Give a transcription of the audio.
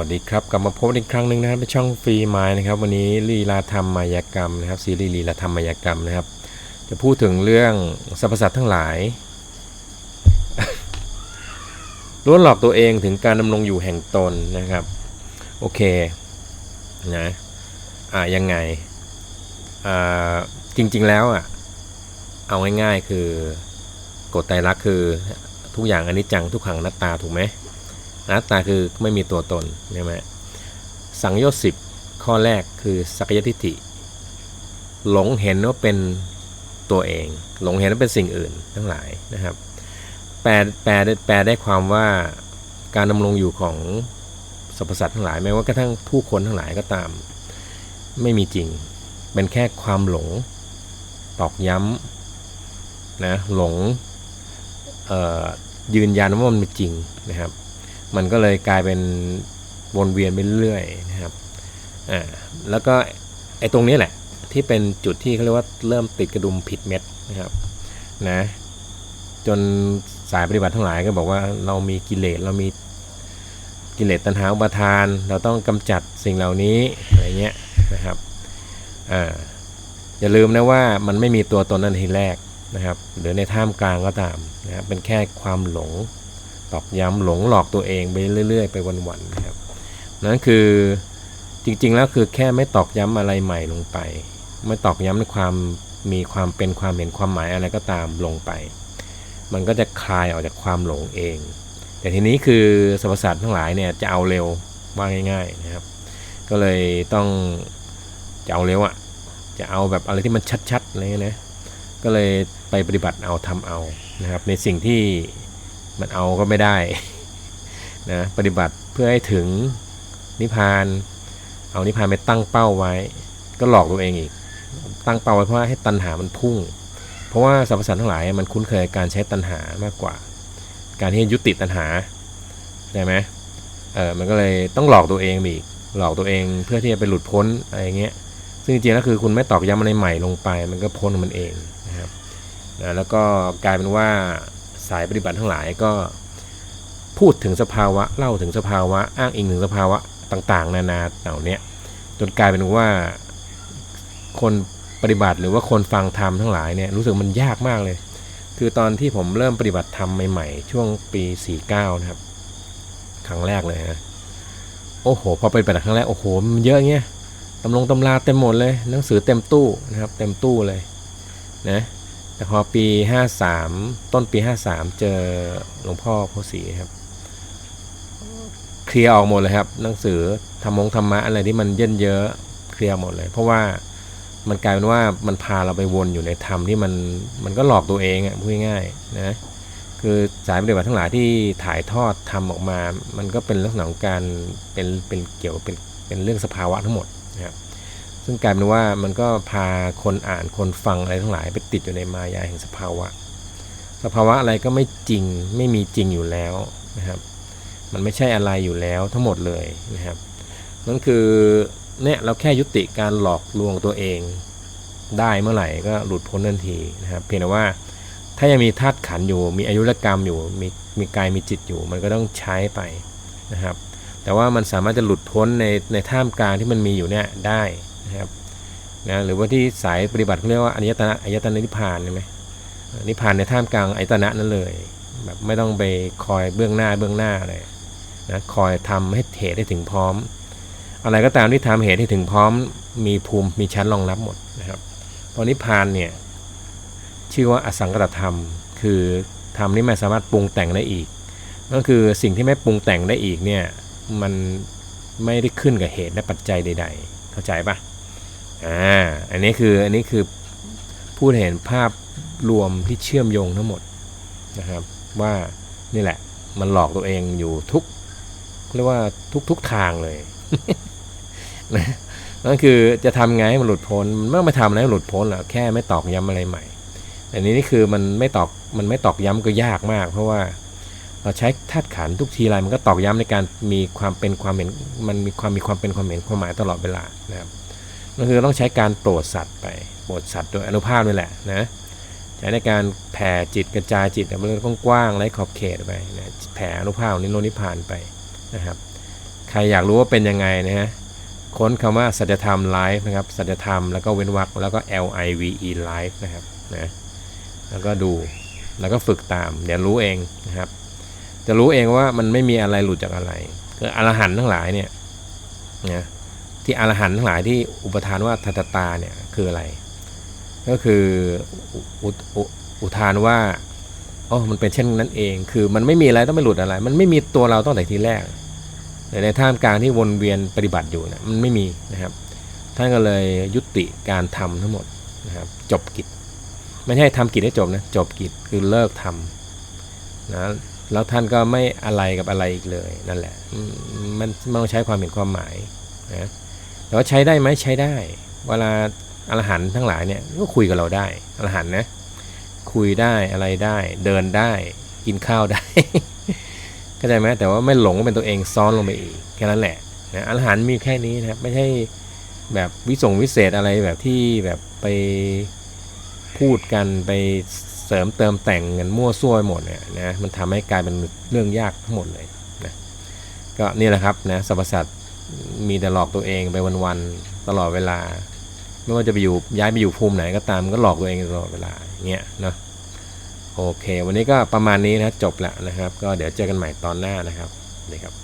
วัสดีครับกลับมาพบอีกครั้งหนึ่งนะครับในช่องฟรีไมล์นะครับ วันนี้ลีลาธรรมมายกรรมนะครับซีรีส์ลีลาธรรมมายกรรมนะครับ จะพูดถึงเรื่องสรรพสัตว์ทั้งหลายล้วนหลอกตัวเองถึงการดำรงอยู่แห่งตนนะครับ โอเคนะอ่ายังไงอ่าจริง ๆ แล้วอะเอาง่ายๆคือกฎไตรลักษณ์คือทุกอย่างอนิจจังทุกขังนัตตาถูกไหม อนัตตาคือไม่มีตัวตนใช่ไหมสังโยชน์สิบข้อแรกคือสักยทิฏฐิ หลงเห็นว่าเป็นตัวเอง หลงเห็นว่าเป็นสิ่งอื่นทั้งหลายนะครับแปลแปลแปลได้ความว่าการดำรงอยู่ของสรรพสัตว์ทั้งหลายแม้ว่ากระทั่งผู้คนทั้งหลายก็ตาม ไม่มีจริง เป็นแค่ความหลงตอกย้ำนะหลงยืนยันว่ามันเป็นจริงนะครับ มันก็เลยกลายเป็นวนเวียนไปเรื่อยๆนะครับอ่าแล้วก็ไอ้ตรงนี้แหละที่เป็นจุดที่เขาเรียกว่าเริ่มติดกระดุมผิดเม็ดนะครับนะจนสายปฏิบัติทั้งหลายก็บอกว่าเรามีกิเลสเรามีกิเลสตัณหาอุปาทาน เราต้องกำจัดสิ่งเหล่านี้อะไรเงี้ยนะครับอ่าอย่าลืมนะว่ามันไม่มีตัวตนนั่นทีแรกนะครับ หรือในท่ามกลางก็ตามนะครับเป็นแค่ความหลง ตอกย้ำหลงหลอกตัวเองไปเรื่อย ๆ ไปวันๆนะครับนั่นคือจริงๆแล้วคือแค่ไม่ตอกย้ำอะไรใหม่ลงไป ไม่ตอกย้ำในความมีความเป็นความเห็นความหมายอะไรก็ตามลงไป มันก็จะคลายออกจากความหลงเอง แต่ทีนี้คือสรรพสัตว์ทั้งหลายเนี่ยจะเอาเร็วว่าง่าย ๆนะครับ ก็เลยต้องจะเอาเร็วอะ่ะจะเอาแบบอะไรที่มันชัดๆอะไรเงี้ยนะก็เลยไปปฏิบัติเอาทำเอานะครับในสิ่งที่ มันเอาก็ไม่ได้นะปฏิบัติเพื่อให้ถึงนิพพาน เอานิพพานไปตั้งเป้าไว้ ก็หลอกตัวเองอีก ตั้งเป้าไว้เพราะว่าให้ตัณหามันพุ่ง เพราะว่าสรรพสัตว์ทั้งหลายมันคุ้นเคยการใช้ตัณหามากกว่า การที่ยุติตัณหาใช่ไหมเออมันก็เลยต้องหลอกตัวเองอีก หลอกตัวเองเพื่อที่จะไปหลุดพ้นอะไรเงี้ยซึ่งจริงๆแล้วคือคุณไม่ตอกย้ำอะไรใหม่ลงไป มันก็พ้นมันเองนะครับนะแล้วก็กลายเป็นว่า สายปฏิบัติทั้งหลายก็พูดถึงสภาวะเล่าถึงสภาวะอ้างอิงถึงสภาวะต่างๆ นานาเหล่านี้จนกลายเป็นว่าคนปฏิบัติหรือว่าคนฟังธรรมทั้งหลายเนี่ยรู้สึกมันยากมากเลย คือตอนที่ผมเริ่มปฏิบัติธรรมใหม่ๆ ช่วงปี 49 นะครับ ครั้งแรกเลยฮะโอ้โห พอไปปฏิบัติครั้งแรกโอ้โหมันเยอะเงี้ยตำลงตำราเต็มหมดเลยหนังสือเต็มตู้นะครับ เต็มตู้เลยนะ แต่พอปี 53 ต้นปี 53 เจอหลวงพ่อโพสีครับ เคลียร์ออกหมดเลยครับ หนังสือธรรมงธรรมะอะไรที่มันเยินเยอะเคลียร์หมดเลย เพราะว่ามันกลายเป็นว่ามันพาเราไปวนอยู่ในธรรมที่มันมันก็หลอกตัวเองอะพูดง่ายๆนะคือสายปฏิบัติทั้งหลายที่ถ่ายทอดทำออกมา มันก็เป็นลักษณะของการเป็นเป็นเกี่ยวเป็นเป็นเรื่องสภาวะทั้งหมดนะครับ ซึ่งกลายเป็นว่ามันก็พาคนอ่านคนฟังอะไรทั้งหลายไปติดอยู่ในมายาแห่งสภาวะ สภาวะอะไรก็ไม่จริงไม่มีจริงอยู่แล้วนะครับ มันไม่ใช่อะไรอยู่แล้วทั้งหมดเลยนะครับนั่นคือเนี่ยเราแค่ยุติการหลอกลวงตัวเองได้เมื่อไหร่ก็หลุดพ้นทันทีนะครับ เพียงแต่ว่าถ้ายังมีธาตุขันอยู่ มีอายุรกรรมอยู่ มีมีกายมีจิตอยู่ มันก็ต้องใช้ไปนะครับ แต่ว่ามันสามารถจะหลุดพ้นในในท่ามกลางที่มันมีอยู่เนี่ยได้ นะครับนะหรือว่าที่สายปฏิบัติเขาเรียกว่าอนิยตนะอายตนะนิพพานใช่ไหมนิพพานในท่ามกลางอายตนะนั่นเลยแบบไม่ต้องไปคอยเบื้องหน้าเบื้องหน้าเลยนะคอยทำให้เหตุให้ถึงพร้อม อะไรก็ตามที่ทำเหตุให้ถึงพร้อม มีภูมิมีชั้นรองรับหมดนะครับพอนิพพานเนี่ยชื่อว่าอสังกตธรรม คือธรรมนี่ไม่สามารถปรุงแต่งได้อีก ก็คือสิ่งที่ไม่ปรุงแต่งได้อีกเนี่ยมันไม่ได้ขึ้นกับเหตุและปัจจัยใด ๆ เข้าใจปะ อ่าอันนี้คืออันนี้คือพูดเห็นภาพรวมที่เชื่อมโยงทั้งหมดนะครับ ว่านี่แหละ มันหลอกตัวเองอยู่ทุกเรียกว่าทุกทุกทางเลยนะนั่นคือจะทำไงให้มันหลุดพ้นมันไม่มาทำอะไรหลุดพ้นหรอกแค่ไม่ตอกย้ำอะไรใหม่แต่นี้นี่คือมันไม่ตอกมันไม่ตอกย้ำก็ยากมาก เพราะว่าเราใช้ธาตุขันทุกทีไรมันก็ตอกย้ำในการมีความเป็นความเห็นมันมีความมีความเป็นความเห็นความหมายตลอดเวลานะครับ ก็คือต้องใช้การโปรดสัตว์ไปโปรดสัตว์โดยอนุภาพนี่แหละนะใช้ในการแผ่จิตกระจายจิตมันกว้างๆไร้ขอบเขตไปนะแผ่อนุภาพนิโรนิพานไปนะครับ ใครอยากรู้ว่าเป็นยังไงนะฮะค้นคำว่าสัจธรรมไลฟ์นะครับสัจธรรมแล้วก็เว้นวรรคแล้วก็ L I V E ไลฟ์นะครับนะแล้วก็ดูแล้วก็ฝึกตาม เดี๋ยวรู้เองนะครับ จะรู้เองว่ามันไม่มีอะไรหลุดจากอะไรคืออรหันต์ทั้งหลายเนี่ยนะ ที่อรหันต์ทั้งหลายที่อุปทานว่าทัตตาเนี่ยคืออะไร ก็คืออุอุอุทานว่าอ๋อมันเป็นเช่นนั้นเอง คือมันไม่มีอะไรต้องไม่หลุดอะไร มันไม่มีตัวเราตั้งแต่ทีแรกในท่ามกลางที่วนเวียนปฏิบัติอยู่เนะมันไม่มีนะครับ ท่านก็เลยยุติการทำทั้งหมดนะครับ จบกิจ ไม่ใช่ทำกิจให้จบนะจบกิจคือเลิกทำนะแล้วท่านก็ไม่อะไรกับอะไรอีกเลยนั่นแหละมมันมันต้องใช้ความเห็นความหมายนะ แต่ว่าใช้ได้ไหมใช้ได้ เวลาอรหันทั้งหลายเนี่ยก็คุยกับเราได้อรหันนะคุยได้อะไรได้ เดินได้กินข้าวได้เข้าใจไหมแต่ว่าไม่หลงว่าเป็นตัวเองซ้อนลงไปอีกแค่นั้นแหละนะอรหันมีแค่นี้นะครับไม่ใช่แบบวิสงวิเศษอะไรแบบที่แบบไปพูดกันไปเสริมเติมแต่งกันมั่วซั่วหมดเนี่ยนะมันทำให้กลายเป็นเรื่องยากทั้งหมดเลยนะก็นี่แหละครับนะสรรพสัตว์ มีแต่หลอกตัวเองไปวันๆตลอดเวลา ไม่ว่าจะไปอยู่ย้ายไปอยู่ภูมิไหนก็ตามก็หลอกตัวเองตลอดเวลาเงี้ยเนาะโอเค วันนี้ก็ประมาณนี้นะจบแล้วนะครับ ก็เดี๋ยวเจอกันใหม่ตอนหน้านะครับนี่ครับ